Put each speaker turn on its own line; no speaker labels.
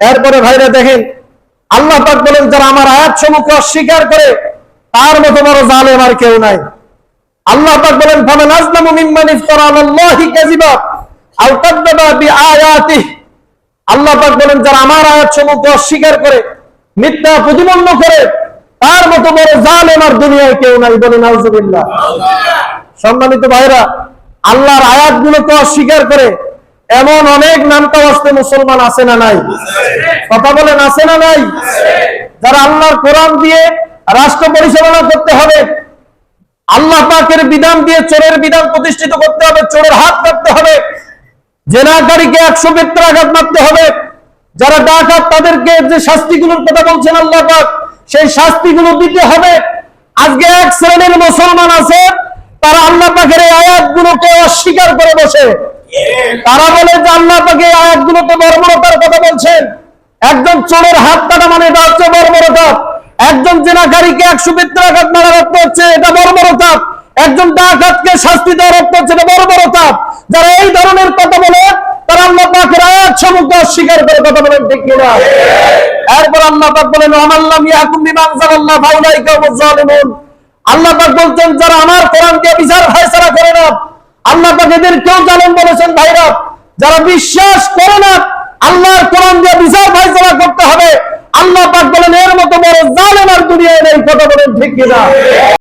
এরপরে ভাইরা দেখেন আল্লাহ পাক বলেন যারা আমার আয়াত সমূহকে অস্বীকার করে তার মতো বড় জালেম আর কেউ নাই। আল্লাহ পাক বলেন ফামান আজলামু মিম্মান ইফতারা আলাল্লাহি কাযিবা আও কাযযাবা বিআয়াতিহি। আল্লাহ পাক বলেন যারা আমার আয়াত সমূহকে অস্বীকার করে মিথ্যা প্রতিপন্ন করে তার মতো বড় জালেম আর দুনিয়ায় কেউ নাই বলেন নাউজুবিল্লাহ। সম্মানিত ভাইরা আল্লাহর আয়াতগুলোকে অস্বীকার করে এমন অনেক নামটা আসতে মুসলমান আছে না নাই? কথা বলেন, আছে না নাই? যারা আল্লাহর কোরআন দিয়ে রাষ্ট্র পরিচালনা করতে হবে, আল্লাহ পাকের বিধান দিয়ে চোরের বিধান প্রতিষ্ঠিত করতে হবে, চোরের হাত কাটতে হবে, জেনাকারীকে একশো আঘাত মারতে হবে, যারা ডাকাত তাদেরকে যে শাস্তিগুলোর কথা বলছেন আল্লাহ পাক, সেই শাস্তিগুলো দিতে হবে। আজকে এক শ্রেণির মুসলমান আছে, তারা আল্লাহ পাকের এই আয়াতগুলোকে অস্বীকার করে বসে। তারা বলে এই আয়াতগুলোতে বর্বরতার কথা বলছেন। একজন চোরের হাত কাটা মানে এটা হচ্ছে বর্বরতা। একজন জেনাকারীকে একশো আঘাত মারা রক্ত হচ্ছে, এটা বর্বরতা। একজন ডাকাতকে শাস্তি দেওয়া রক্ত হচ্ছে, এটা বর্বরতা। যারা এই ধরনের কথা বলে, তারা আল্লাহ পাকের আয়াত অস্বীকার করে কথা বলেন, ঠিক কিনা এরপর আল্লাহ পাক বলেন আমাল্লাম ইয়াকুম বিমা আনজালাল্লাহ ফাউলাইকা হুমুজ জালিমুন। আল্লাহ পাক বলছেন, যারা আমার কোরআন দিয়ে বিচার ফয়সালা করে না আল্লাহ এদের কেউ জালেম বলেছেন, ভাইরা, যারা বিশ্বাস করে না, আল্লাহর কোরআন দিয়ে বিচার ফয়সালা করতে হবে। আল্লাহ পাক বলেন, এর মতো বড় জালেম আর দুনিয়ায় নেই, কথা বলেন ঠিক কিনা?